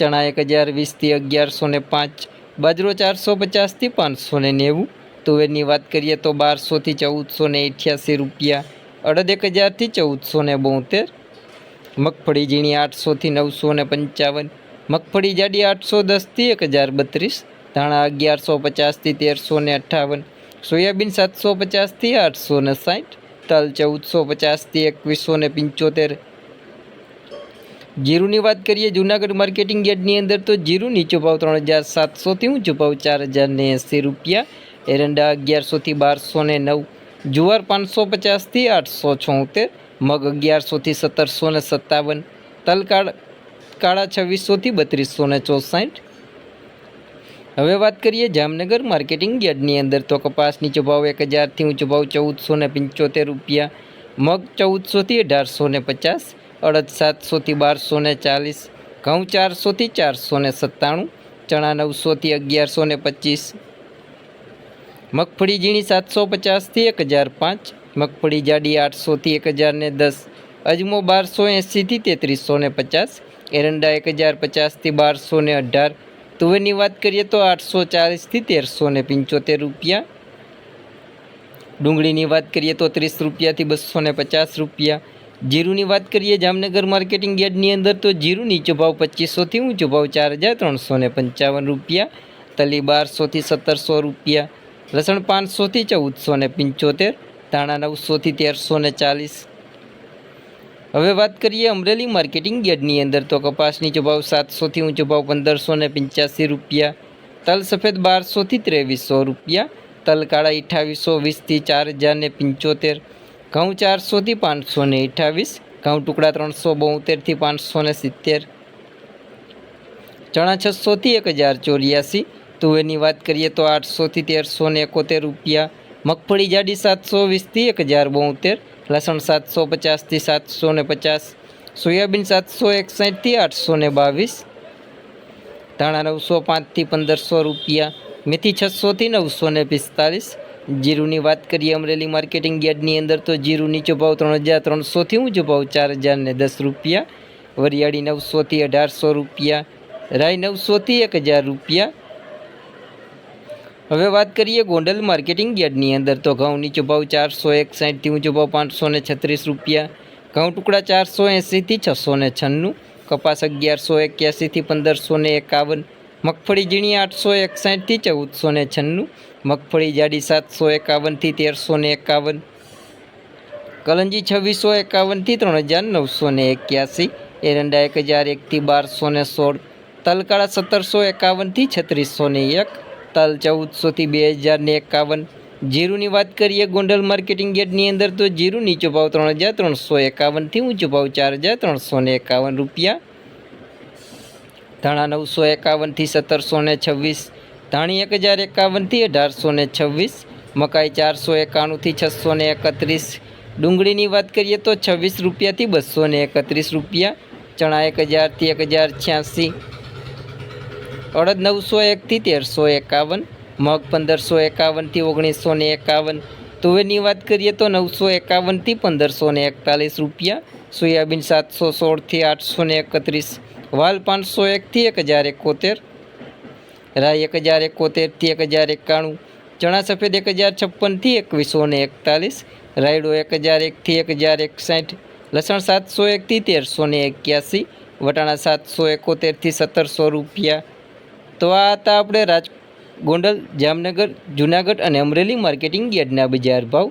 ચણા એક હજાર, વીસથી અગિયારસો ને પાંચ, બાજરો ચારસો પચાસથી પાંચસો ને નેવું, તુવેરની વાત કરીએ તો બારસોથી ચૌદસો ને અઠ્યાસી રૂપિયા, અડદ એક હજારથી ચૌદસો ને બોતેર, મગફળી ઝીણી આઠસોથી નવસો ને પંચાવન, મગફળી જાડી આઠસો દસથી એક હજાર બત્રીસ, ધાણા અગિયારસો પચાસથી તેરસો ને અઠ્ઠાવન, સોયાબીન સાતસો પચાસથી આઠસો ને સાઠ, તલ ચૌદસો પચાસથી એકવીસો ને પંચોતેર જીરુની વાત કરીએ, જૂનાગઢ માર્કેટિંગ યાર્ડની અંદર તો જીરું નીચો ભાવ ત્રણ હજાર સાતસોથી ઊંચો ભાવ ચાર હજાર ને એંસી રૂપિયા. એરંડા અગિયારસોથી બારસો ને નવ, જુવાર પાંચસો પચાસથી આઠસો છોતેર મગ અગિયારસોથી સત્તરસો ને સત્તાવન તલ કાળ કાળા છવ્વીસોથી બત્રીસો ને ચોસાઠ. હવે વાત કરીએ જામનગર માર્કેટિંગ યાર્ડની અંદર તો કપાસ નીચો ભાવ એક હજારથી ઊંચો ભાવ ચૌદસો ને પંચોતેર રૂપિયા, મગ ચૌદસોથી અઢારસો ને પચાસ અડદ સાતસોથી બારસો ને ચાલીસ, ઘઉં ચારસોથી ચારસો ને સત્તાણું, ચણા નવસોથી અગિયારસો ને પચીસ, મગફળી ઝીણી સાતસો પચાસથી એક હજાર પાંચ, મગફળી જાડી આઠસોથી એક હજાર ને દસ, અજમો બારસો એંસીથી તેત્રીસો ને પચાસ, એરંડા એક હજાર પચાસથી બારસો ને અઢાર, તુવેરની વાત કરીએ તો આઠસો ચાલીસથી તેરસો ને પંચોતેર રૂપિયા, ડુંગળીની વાત કરીએ તો ત્રીસ રૂપિયાથી બસો ને પચાસ રૂપિયા જીરુની વાત કરીએ, જામનગર માર્કેટિંગ યાર્ડની અંદર તો જીરું નીચો ભાવ પચીસોથી ઊંચો ભાવ ચાર હજાર ત્રણસો ને પંચાવન રૂપિયા, તલી બારસોથી સત્તરસો રૂપિયા, લસણ પાંચસોથી ચૌદસો ને પંચોતેર, ધાણા નવસોથી તેરસો ને ચાલીસ. હવે વાત કરીએ અમરેલી માર્કેટિંગ યાર્ડની અંદર તો કપાસ નીચો ભાવ સાતસોથી ઊંચો ભાવ પંદરસો ને પંચ્યાસી રૂપિયા, તલ સફેદ બારસોથી ત્રેવીસો રૂપિયા, તલ કાળા અઠ્ઠાવીસો વીસથી ચાર હજાર ને પંચોતેર ઘઉં ચારસોથી પાંચસો ને અઠ્ઠાવીસ, ઘઉં ટુકડા ત્રણસો બોતેરથી પાંચસો ને સિત્તેર. ચણા છસોથી એક હજાર ચોર્યાસી, તુવેરની વાત કરીએ તો આઠસોથી તેરસો ને એકોતેર રૂપિયા. મગફળી જાડી સાતસો વીસથી એક હજાર બોતેર, લસણ સાતસો પચાસથી સાતસો ને પચાસ, સોયાબીન સાતસો એકસાઠથી આઠસો ને બાવીસ, ધાણા નવસો પાંચથી પંદરસો રૂપિયા. મેથી છસોથી નવસો ને પિસ્તાલીસ. જીરુની વાત કરીએ, અમરેલી માર્કેટિંગ યાર્ડની અંદર તો જીરું નીચો ભાવ ત્રણ હજાર ત્રણસોથી ઊંચો ભાવ ચાર હજાર ને દસ રૂપિયા. વરિયાળી નવસોથી અઢારસો રૂપિયા. રાય નવસોથી એક હજાર રૂપિયા. હવે વાત કરીએ ગોંડલ માર્કેટિંગ યાર્ડની અંદર તો ઘઉં નીચો ભાવ ચારસો એકસાઠથી ઊંચો ભાવ પાંચસો ને છત્રીસ રૂપિયા. ઘઉં ટુકડા ચારસો એંસીથી છસો ને છન્નું. કપાસ અગિયારસો એક્યાસીથી પંદરસો ને એકાવન. મગફળી ઝીણી આઠસો એકસાઠથી ચૌદસો ને છન્નું. મગફળી જાડી સાતસો એકાવનથી તેરસો ને એકાવન. કલંજી છવ્વીસો એકાવનથી ત્રણ હજાર નવસો ને એક્યાસી. એરંડા એક હજાર એકથી બારસો ને સોળ. તલકાળા સત્તરસો એકાવનથી છત્રીસો ને એક. તલ ચૌદસોથી બે હજાર ને એકાવન. જીરુની વાત કરીએ ગોંડલ માર્કેટિંગ યાર્ડની અંદર તો જીરું નીચો ભાવ ત્રણ હજાર ત્રણસો એકાવનથી ઊંચો ભાવ ચાર હજાર ત્રણસો ને એકાવન રૂપિયા. ધાણા નવસો એકાવનથી સત્તરસો ને છવ્વીસ, ધાણી એક હજાર એકાવનથી અઢારસો ને છવ્વીસ, મકાઈ ચારસો એકાણુંથી છસો ને એકત્રીસ. ડુંગળીની વાત કરીએ તો છવ્વીસ રૂપિયાથી બસો ને એકત્રીસ રૂપિયા, ચણા એક હજારથી એક હજાર છ્યાસી. અડદ નવસો એકથી તેરસો એકાવન, મગ પંદરસો એકાવનથી ઓગણીસો ને એકાવન. તુવેરની વાત કરીએ તો નવસો એકાવનથી પંદરસો ને એકતાલીસ રૂપિયા, સોયાબીન સાતસો સોળથી આઠસો ને એકત્રીસ. વાલ પાંચસો એકથી એક હજાર એકોતેર રાઈ એક હજાર એકોતેરથી એક હજાર એકાણું, ચણા સફેદ એક હજાર છપ્પનથી એકવીસો ને એકતાલીસ, રાયડો એક હજાર એકથી એક હજાર એકસાઠ, લસણ સાતસો એકથી તેરસો ને એક્યાસી, વટાણા સાતસો એકોતેરથી સત્તરસો રૂપિયા. તો આ હતા આપણે રાજ ગોંડલ, જામનગર, જુનાગઢ અને અમરેલી માર્કેટિંગ યાર્ડના બજાર ભાવ.